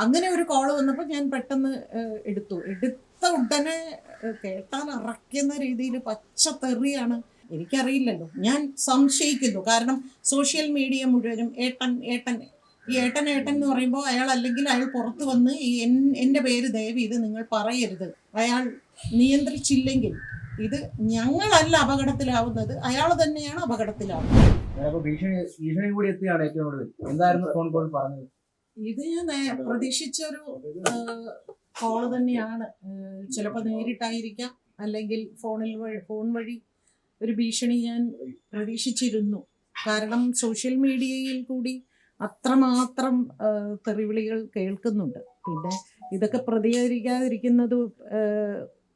അങ്ങനെ ഒരു കോൾ വന്നപ്പോൾ ഞാൻ പെട്ടെന്ന് എടുത്തു. എടുത്ത ഉടനെ കേട്ടാൽ അറയ്ക്കുന്ന രീതിയിൽ പച്ചത്തെറിയാണ് എനിക്കറിയില്ലല്ലോ. ഞാൻ സംശയിക്കുന്നു. കാരണം സോഷ്യൽ മീഡിയ മുഴുവനും ഏട്ടൻ ഏട്ടൻ ഈ ഏട്ടൻ ഏട്ടൻ എന്ന് പറയുമ്പോൾ അയാൾ അല്ലെങ്കിൽ അയാൾ പുറത്ത് വന്ന് ഈ എൻ- എന്റെ പേര് ദയവ് ഇത് നിങ്ങൾ പറയരുത്. അയാൾ നിയന്ത്രിച്ചില്ലെങ്കിൽ ഇത് ഞങ്ങളല്ല അപകടത്തിലാവുന്നത്. അയാൾ തന്നെയാണ് അപകടത്തിലാവുന്നത്. ഭീഷണി ഭീഷണി കൂടി എത്തിയാണ് ഏറ്റവും കൂടുതൽ. എന്തായിരുന്നു ഫോൺ കോൾ പറഞ്ഞത്? ഇത് ഞാൻ പ്രതീക്ഷിച്ചൊരു കോൾ തന്നെയാണ്. ചിലപ്പോൾ നേരിട്ടായിരിക്കാം. അല്ലെങ്കിൽ ഫോണിൽ വഴി ഫോൺ വഴി ഒരു ഭീഷണി ഞാൻ പ്രതീക്ഷിച്ചിരുന്നു. കാരണം സോഷ്യൽ മീഡിയയിൽ കൂടി അത്രമാത്രം തെറിവിളികൾ കേൾക്കുന്നുണ്ട്. പിന്നെ ഇതൊക്കെ പ്രതികരിക്കാതിരിക്കുന്നത്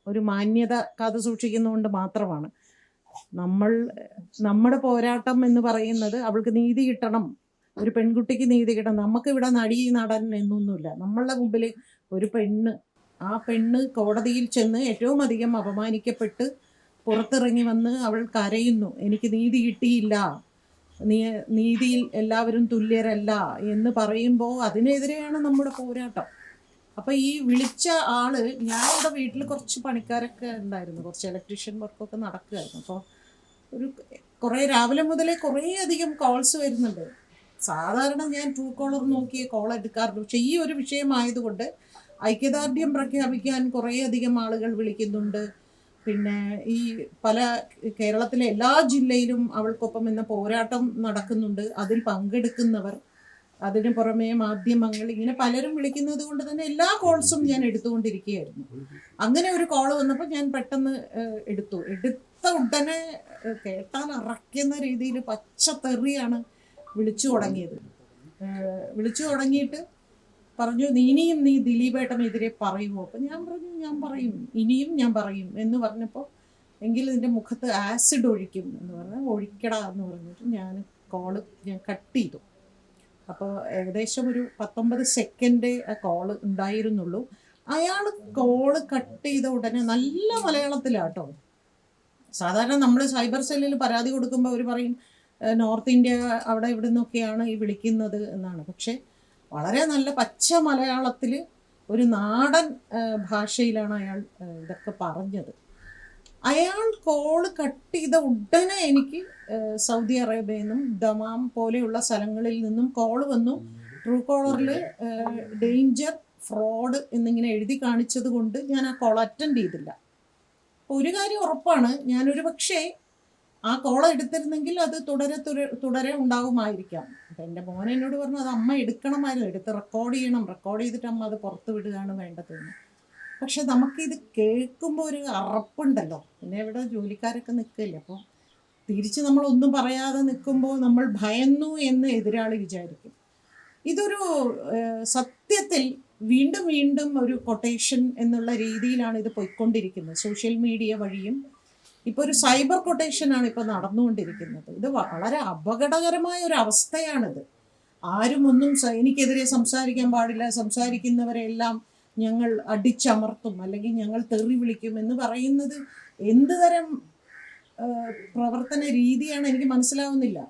ഒരു മാന്യത കാത്തു സൂക്ഷിക്കുന്നതുകൊണ്ട് മാത്രമാണ്. നമ്മൾ നമ്മുടെ പോരാട്ടം എന്ന് പറയുന്നത് അവൾക്ക് നീതി കിട്ടണം ഒരു പെൺകുട്ടിക്ക് നീതി കിട്ടണം നമുക്കിവിടെ നടി നടൻ എന്നൊന്നുമില്ല. നമ്മളുടെ മുമ്പിൽ ഒരു പെണ്ണ് ആ പെണ്ണ് കോടതിയിൽ ചെന്ന് ഏറ്റവും അധികം അപമാനിക്കപ്പെട്ട് പുറത്തിറങ്ങി വന്ന് അവൾ കരയുന്നു. എനിക്ക് നീതി കിട്ടിയില്ല. നീ നീതിയിൽ എല്ലാവരും തുല്യരല്ല എന്ന് പറയുമ്പോൾ അതിനെതിരെയാണ് നമ്മുടെ പോരാട്ടം. അപ്പം ഈ വിളിച്ച ആൾ ഞാനിവിടെ വീട്ടിൽ കുറച്ച് പണിക്കാരൊക്കെ ഉണ്ടായിരുന്നു. കുറച്ച് ഇലക്ട്രീഷ്യൻ വർക്കൊക്കെ നടക്കുകയായിരുന്നു അപ്പോൾ ഒരു കുറേ രാവിലെ മുതലേ കുറേ അധികം കോൾസ് വരുന്നുണ്ട്. സാധാരണ ഞാൻ ട്രൂ കോളർ നോക്കിയേ കോൾ എടുക്കാറുള്ളൂ പക്ഷേ ഈ ഒരു വിഷയമായതുകൊണ്ട് ഐക്യദാർഢ്യം പ്രഖ്യാപിക്കാൻ കുറേയധികം ആളുകൾ വിളിക്കുന്നുണ്ട്. പിന്നെ ഈ പല കേരളത്തിലെ എല്ലാ ജില്ലയിലും അവൾക്കൊപ്പം എന്ന പോരാട്ടം നടക്കുന്നുണ്ട്. അതിൽ പങ്കെടുക്കുന്നവർ അതിന് പുറമേ മാധ്യമങ്ങൾ ഇങ്ങനെ പലരും വിളിക്കുന്നത് കൊണ്ട് തന്നെ എല്ലാ കോൾസും ഞാൻ എടുത്തുകൊണ്ടിരിക്കുകയായിരുന്നു. അങ്ങനെ ഒരു കോൾ വന്നപ്പോൾ ഞാൻ പെട്ടെന്ന് എടുത്തു. എടുത്ത ഉടനെ കേട്ടാൽ അറയ്ക്കുന്ന രീതിയിൽ പച്ചത്തെറിയാണ് വിളിച്ചു തുടങ്ങിയത്. വിളിച്ചു തുടങ്ങിയിട്ട് പറഞ്ഞു "നീ ഇനിയും നീ ദിലീപേട്ടനെതിരെ പറയുമോ അപ്പം ഞാൻ പറഞ്ഞു ഞാൻ പറയും ഇനിയും ഞാൻ പറയും എന്ന് പറഞ്ഞപ്പോൾ എങ്കിൽ നിന്റെ മുഖത്ത് ആസിഡ് ഒഴിക്കും എന്ന് പറഞ്ഞാൽ ഒഴിക്കടാ എന്ന് പറഞ്ഞിട്ട് ഞാൻ കോൾ ഞാൻ കട്ട് ചെയ്തു. അപ്പോൾ ഏകദേശം ഒരു പത്തൊമ്പത് സെക്കൻഡ് ആ കോൾ ഉണ്ടായിരുന്നുള്ളൂ. അയാൾ കോൾ കട്ട് ചെയ്ത ഉടനെ നല്ല മലയാളത്തിലാട്ടോ. സാധാരണ നമ്മൾ സൈബർ സെല്ലിൽ പരാതി കൊടുക്കുമ്പോൾ അവർ പറയും "ഏഹ് നോർത്ത് ഇന്ത്യ അവിടെ ഇവിടെ നിന്നൊക്കെയാണ് ഈ വിളിക്കുന്നത് എന്നാണ്. പക്ഷേ വളരെ നല്ല പച്ച മലയാളത്തിൽ ഒരു നാടൻ ഭാഷയിലാണ് അയാൾ ഇതൊക്കെ പറഞ്ഞത്. അയാൾ കോൾ കട്ട് ചെയ്ത ഉടനെ എനിക്ക് സൗദി അറേബ്യയിൽ നിന്നും ദമാം പോലെയുള്ള സ്ഥലങ്ങളിൽ നിന്നും കോൾ വന്നു. ട്രൂ കോളറിൽ ഡേഞ്ചർ ഫ്രോഡ് എന്നിങ്ങനെ എഴുതി കാണിച്ചത് കൊണ്ട് ഞാൻ ആ കോൾ അറ്റൻഡ് ചെയ്തില്ല. ഒരു കാര്യം ഉറപ്പാണ് ഞാനൊരു പക്ഷേ ആ കോൾ എടുത്തിരുന്നെങ്കിൽ അത് തുടരെ തുടരെ തുടരെ ഉണ്ടാകുമായിരിക്കാം അപ്പം എന്റെ മോൻ എന്നോട് പറഞ്ഞു അത് അമ്മ എടുക്കണമായിരുന്നു എടുത്ത് റെക്കോർഡ് ചെയ്യണം റെക്കോർഡ് ചെയ്തിട്ട് അമ്മ അത് പുറത്ത് വിടുകയാണ് വേണ്ടതെന്ന്. പക്ഷെ നമുക്കിത് കേൾക്കുമ്പോൾ ഒരു അറപ്പുണ്ടല്ലോ. പിന്നെ ഇവിടെ ജോലിക്കാരൊക്കെ നിൽക്കില്ല അപ്പോൾ തിരിച്ച് നമ്മളൊന്നും പറയാതെ നിൽക്കുമ്പോൾ നമ്മൾ ഭയന്നു എന്ന് എതിരാളി വിചാരിക്കും. ഇതൊരു സത്യത്തിൽ വീണ്ടും വീണ്ടും ഒരു കൊട്ടേഷൻ എന്നുള്ള രീതിയിലാണ് ഇത് പോയിക്കൊണ്ടിരിക്കുന്നത്. സോഷ്യൽ മീഡിയ വഴിയും ഇപ്പോൾ ഒരു സൈബർ കൊട്ടേഷനാണ് ഇപ്പോൾ നടന്നുകൊണ്ടിരിക്കുന്നത്. ഇത് വളരെ അപകടകരമായ ഒരു അവസ്ഥയാണിത്. ആരും ഒന്നും എനിക്കെതിരെ സംസാരിക്കാൻ പാടില്ല. സംസാരിക്കുന്നവരെല്ലാം ഞങ്ങൾ അടിച്ചമർത്തും. അല്ലെങ്കിൽ ഞങ്ങൾ തെറി വിളിക്കും എന്ന് പറയുന്നത് എന്ത് തരം പ്രവർത്തന രീതിയാണ് എനിക്ക് മനസ്സിലാവുന്നില്ല.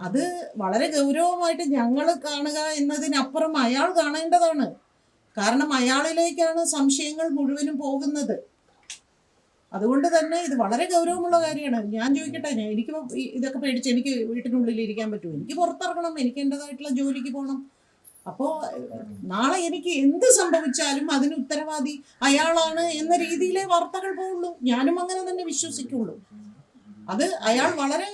അത് വളരെ ഗൗരവമായിട്ട് ഞങ്ങൾ കാണുക എന്നതിനപ്പുറം അയാൾ കാണേണ്ടതാണ്. കാരണം അയാളിലേക്കാണ് സംശയങ്ങൾ മുഴുവനും പോകുന്നത്. അതുകൊണ്ട് തന്നെ ഇത് വളരെ ഗൗരവമുള്ള കാര്യമാണ്. ഞാൻ ചോദിക്കട്ടെ ഞാൻ എനിക്ക് ഇതൊക്കെ പേടിച്ച് എനിക്ക് വീട്ടിനുള്ളിൽ ഇരിക്കാൻ പറ്റുമോ? എനിക്ക് പുറത്തിറങ്ങണം എനിക്ക് എന്റെതായിട്ടുള്ള ജോലിക്ക് പോകണം. അപ്പോൾ നാളെ എനിക്ക് എന്ത് സംഭവിച്ചാലും അതിന് ഉത്തരവാദി അയാളാണ് എന്ന രീതിയിലേ വാർത്തകൾ പോവുള്ളൂ. ഞാനും അങ്ങനെ തന്നെ വിശ്വസിക്കുള്ളൂ. അത് അയാൾ വളരെ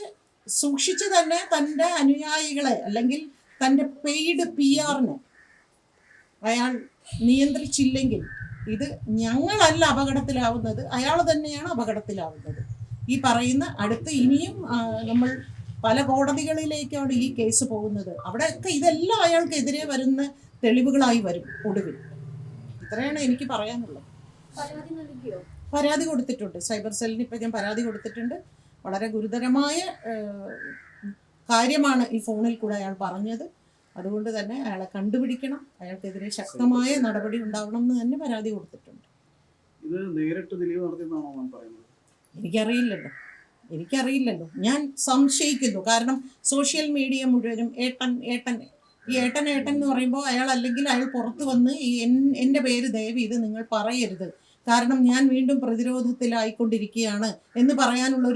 സൂക്ഷിച്ച് തന്നെ തന്റെ അനുയായികളെ അല്ലെങ്കിൽ തന്റെ പെയ്ഡ് പി ആറിനെ അയാൾ നിയന്ത്രിച്ചില്ലെങ്കിൽ ഇത് ഞങ്ങളല്ല അപകടത്തിലാവുന്നത് അയാൾ തന്നെയാണ് അപകടത്തിലാവുന്നത്. ഈ പറയുന്ന അടുത്ത് ഇനിയും നമ്മൾ പല കോടതികളിലേക്കാണ് ഈ കേസ് പോകുന്നത്. അവിടെയൊക്കെ ഇതെല്ലാം അയാൾക്കെതിരെ വരുന്ന തെളിവുകളായി വരും ഒടുവിൽ. ഇത്രയാണ് എനിക്ക് പറയാനുള്ളത്. പരാതി കൊടുത്തിട്ടുണ്ട്. സൈബർ സെല്ലിന് ഇപ്പം ഞാൻ പരാതി കൊടുത്തിട്ടുണ്ട്. വളരെ ഗുരുതരമായ കാര്യമാണ് ഈ ഫോണിൽ കൂടെ അയാൾ പറഞ്ഞത്. അതുകൊണ്ട് തന്നെ അയാളെ കണ്ടുപിടിക്കണം. അയാൾക്കെതിരെ ശക്തമായ നടപടി ഉണ്ടാവണം എന്ന് തന്നെ പരാതി കൊടുത്തിട്ടുണ്ട്. ഇത് നേരിട്ട് ദിലീപ് നടത്തിയെന്നാണോ പറയുന്നത്? എനിക്കറിയില്ലല്ലോ. എനിക്കറിയില്ലല്ലോ. ഞാൻ സംശയിക്കുന്നു. കാരണം സോഷ്യൽ മീഡിയ മുഴുവനും ഏട്ടൻ ഏട്ടൻ ഈ ഏട്ടൻ ഏട്ടൻ എന്ന് പറയുമ്പോൾ അയാൾ അല്ലെങ്കിൽ അയാൾ പുറത്ത് വന്ന് ഈ എൻ- എന്റെ പേര് ദയവ് ഇത് നിങ്ങൾ പറയരുത്. കാരണം ഞാൻ വീണ്ടും പ്രതിരോധത്തിലായിക്കൊണ്ടിരിക്കുകയാണ് എന്ന് പറയാനുള്ള